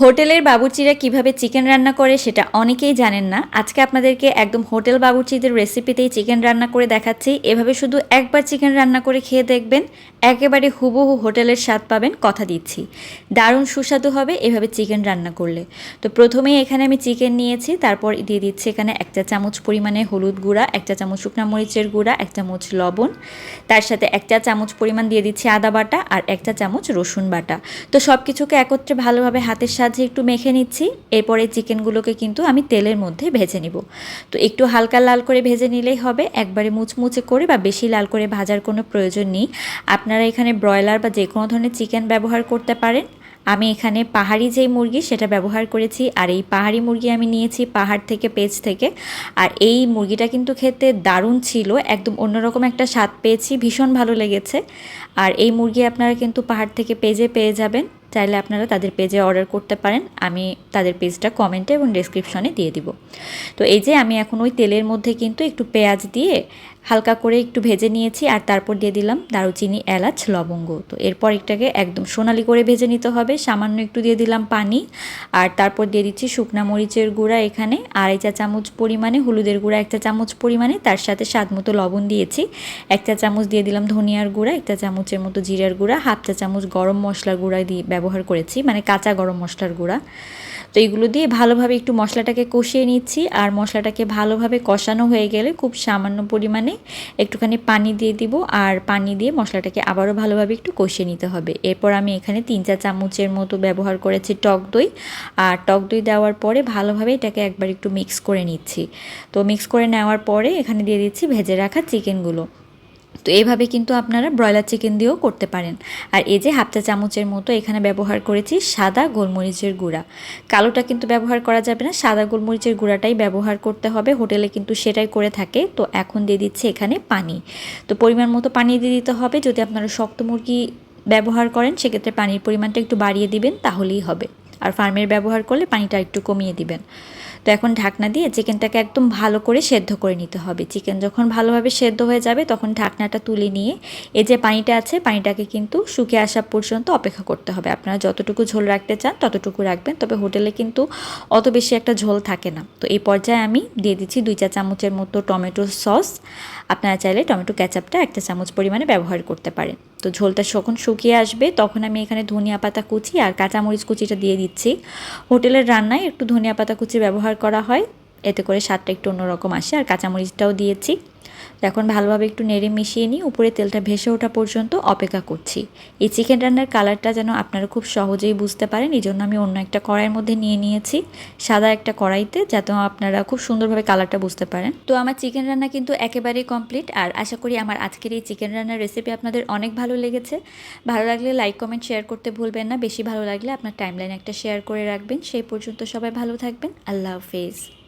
হোটেলের বাবুর্চিরা কীভাবে চিকেন রান্না করে সেটা অনেকেই জানেন না। আজকে আপনাদেরকে একদম হোটেল বাবুর্চিদের রেসিপিতেই চিকেন রান্না করে দেখাচ্ছি। এভাবে শুধু একবার চিকেন রান্না করে খেয়ে দেখবেন, একেবারে হুবহু হোটেলের স্বাদ পাবেন কথা দিচ্ছি। দারুণ সুস্বাদু হবে এভাবে চিকেন রান্না করলে। তো প্রথমেই এখানে আমি চিকেন নিয়েছি, তারপর দিয়ে দিচ্ছি এখানে এক চা চামচ পরিমাণে হলুদ গুঁড়া, এক চা চামচ শুকনা মরিচের গুঁড়া, এক চামচ লবণ। তার সাথে এক চা চামচ পরিমাণ দিয়ে দিচ্ছি আদা বাটা আর এক চা চামচ রসুন বাটা। তো সব কিছুকে একত্রে ভালোভাবে হাতের সাহায্যে একটু মেখে নিচ্ছি। এরপরে চিকেনগুলোকে কিন্তু আমি তেলের মধ্যে ভেজে নিব। তো একটু হালকা লাল করে ভেজে নিলেই হবে। একবারে মুচমুচে করে বা বেশি লাল করে ভাজার কোনো প্রয়োজন নেই। আপনারা এখানে ব্রয়লার বা যে কোনো ধরনের চিকেন ব্যবহার করতে পারেন। আমি এখানে পাহাড়ি যেই মুরগি, সেটা ব্যবহার করেছি। আর এই পাহাড়ি মুরগি আমি নিয়েছি পাহাড় থেকে পেজ থেকে। আর এই মুরগিটা কিন্তু খেতে দারুণ ছিল। একদম অন্যরকম একটা স্বাদ পেয়েছি। ভীষণ ভালো লেগেছে। আর এই মুরগি আপনারা কিন্তু পাহাড় থেকে পেজে পেয়ে যাবেন। চাইলে আপনারা তাদের পেজে অর্ডার করতে পারেন। আমি তাদের পেজটা কমেন্টে এবং ডেসক্রিপশনে দিয়ে দিব। তো এই যে আমি এখন ওই তেলের মধ্যে কিন্তু একটু পেঁয়াজ দিয়ে হালকা করে একটু ভেজে নিয়েছি আর তারপর দিয়ে দিলাম দারুচিনি, এলাচ, লবঙ্গ। তো এরপর এটাকে একদম সোনালি করে ভেজে নিতে হবে। সামান্য একটু দিয়ে দিলাম পানি আর তারপর দিয়ে দিচ্ছি শুকনা মরিচের গুঁড়া এখানে। আড়াই চা চামচ পরিমাণে, হলুদের গুঁড়া একটা চামচ পরিমাণে, তার সাথে স্বাদ মতো লবণ দিয়েছি। একটা চামচ দিয়ে দিলাম ধনিয়ার গুঁড়া একটা চামচের মতো জিরার গুঁড়া, হাফ চা চামচ গরম মশলার গুঁড়া দিয়ে ব্যবহার করেছি মানে কাঁচা গরম মশলার গুঁড়া। তো এইগুলো দিয়ে ভালোভাবে একটু মশলাটাকে কষিয়ে নিচ্ছি, আর মশলাটাকে ভালোভাবে কষানো হয়ে গেলে খুব সামান্য পরিমাণে একটুখানি পানি দিয়ে দিব, আর পানি দিয়ে মশলাটাকে আবারও ভালোভাবে একটু কষিয়ে নিতে হবে। এরপর আমি এখানে তিন চা চামচের মতো ব্যবহার করেছি টক দই, আর টক দই দেওয়ার পরে ভালোভাবে এটাকে একবার একটু মিক্স করে নিচ্ছি। তো মিক্স করে নেওয়ার পরে এখানে দিয়ে দিচ্ছি ভেজে রাখা চিকেনগুলো। তো এইভাবে কিন্তু আপনারা ব্রয়লার চিকেন দিয়েও করতে পারেন। আর এই যে হাফ চা চামচের মতো এখানে ব্যবহার করেছি সাদা গোলমরিচের গুঁড়া। কালোটা কিন্তু ব্যবহার করা যাবে না, সাদা গোলমরিচের গুঁড়াটাই ব্যবহার করতে হবে। হোটেলে কিন্তু সেটাই করে থাকে। তো এখন দিয়ে দিচ্ছে এখানে পানি। তো পরিমাণ মতো পানি দিয়ে দিতে হবে। যদি আপনারা শক্ত মুরগি ব্যবহার করেন, সেক্ষেত্রে পানির পরিমাণটা একটু বাড়িয়ে দিবেন, তাহলেই হবে। আর ফার্মের ব্যবহার করলে পানিটা একটু কমিয়ে দিবেন। তো এখন ঢাকনা দিয়ে চিকেনটাকে একদম ভালো করে সেদ্ধ করে নিতে হবে। চিকেন যখন ভালোভাবে সেদ্ধ হয়ে যাবে, তখন ঢাকনাটা তুলে নিয়ে এই যে পানিটা আছে, পানিটাকে কিন্তু শুকিয়ে আসা পর্যন্ত অপেক্ষা করতে হবে। আপনারা যতটুকু ঝোল রাখতে চান, ততটুকু রাখবেন। তবে হোটেলে কিন্তু অত বেশি একটা ঝোল থাকে না। তো এই পর্যায়ে আমি দিয়ে দিচ্ছি দুই চা চামচের মতো টমেটো সস। আপনারা চাইলে টমেটো ক্যাচাপটা একটা চামচ পরিমাণে ব্যবহার করতে পারেন। তো ঝোলটা যখন শুকিয়ে আসবে, তখন আমি এখানে ধনিয়া পাতা কুচি আর কাঁচামরিচ কুচিটা দিয়ে দিচ্ছি। হোটেলের রান্নায় একটু ধনিয়া পাতা কুচি ব্যবহার করা হয়। এতে করে স্বাদটা একটু অন্যরকম আসে। আর কাঁচামরিচটাও দিয়েছি। এখন ভালোভাবে একটু নেড়ে মিশিয়ে নিই উপরে তেলটা ভেসে ওঠা পর্যন্ত অপেক্ষা করছি। এই চিকেন রান্নার কালারটা যেন আপনারা খুব সহজেই বুঝতে পারেন এই জন্য আমি অন্য একটা কড়াইয়ের মধ্যে নিয়ে নিয়েছি, সাদা একটা কড়াইতে, যাতে আপনারা খুব সুন্দরভাবে কালারটা বুঝতে পারেন। তো আমার চিকেন রান্না কিন্তু একেবারেই কমপ্লিট আর আশা করি আমার আজকের এই চিকেন রান্নার রেসিপি আপনাদের অনেক ভালো লেগেছে। ভালো লাগলে লাইক কমেন্ট শেয়ার করতে ভুলবেন না, বেশি ভালো লাগলে আপনার টাইমলাইন একটা শেয়ার করে রাখবেন। সেই পর্যন্ত সবাই ভালো থাকবেন, আল্লাহ হাফেজ।